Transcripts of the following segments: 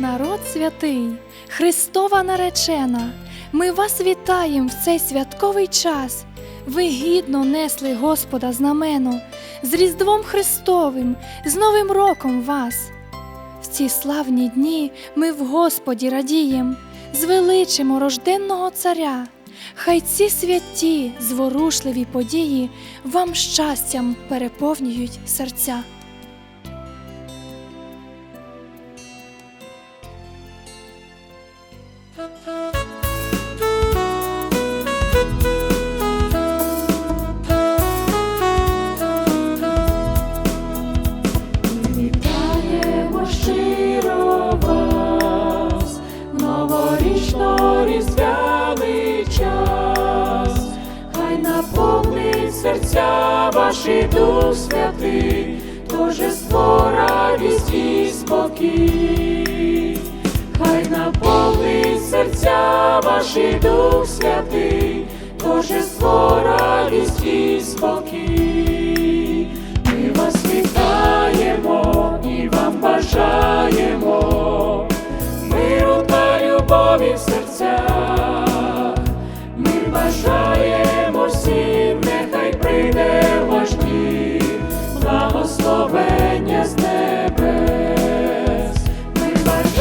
Народ святий, Христова наречена, ми вас вітаємо в цей святковий час. Ви гідно несли Господа знамено, з Різдвом Христовим, з Новим роком вас. В ці славні дні ми в Господі радієм, звеличимо рожденного царя. Хай ці святі, зворушливі події вам щастям переповнюють серця. Серця ваші Дух Святий, Торжество, радість і спокій, серця ваші Дух Святий, Торжество, радість і спокій. Ми вас вітаємо і вам бажаємо миру та любові в серцях. Ми бажаємо всім, нехай прийде ваш дім, благословення з небес. Ми бажаємо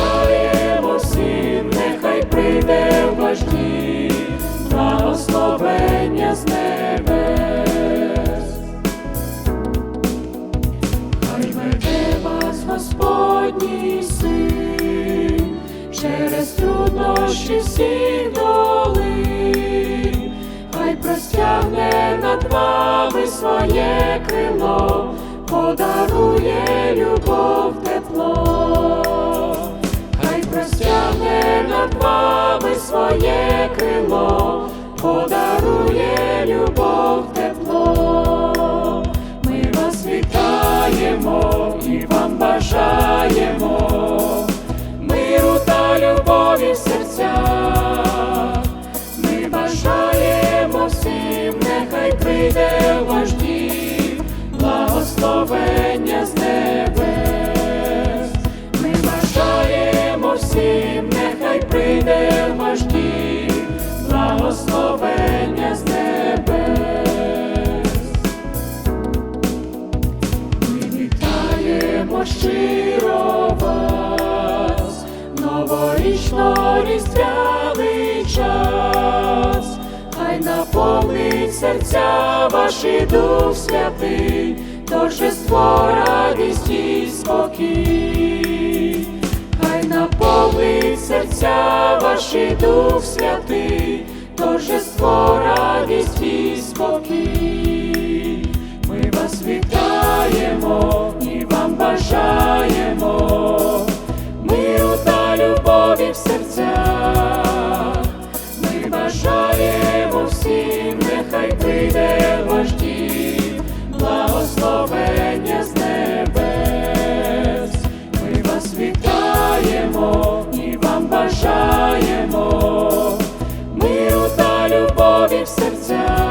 труднощі всіх долин, хай простягне над вами своє крило, подарує любов тепло, хай простягне над вами своє крило, подарує любов тепло. Ми вас вітаємо і вам бажаємо любові в серцях. Ми бажаємо всім, нехай прийде новорічно-різдвяний час, хай наповнить серця ваші Дух Святий, торжество, радість і спокій, хай наповнить серця ваші Дух Святий, торжество, радість і спокій. Ми вас вітаємо і вам бажаємо хай прийде ваш благословення з небес. Ми вас вітаємо і вам бажаємо, миру та любові в серцях.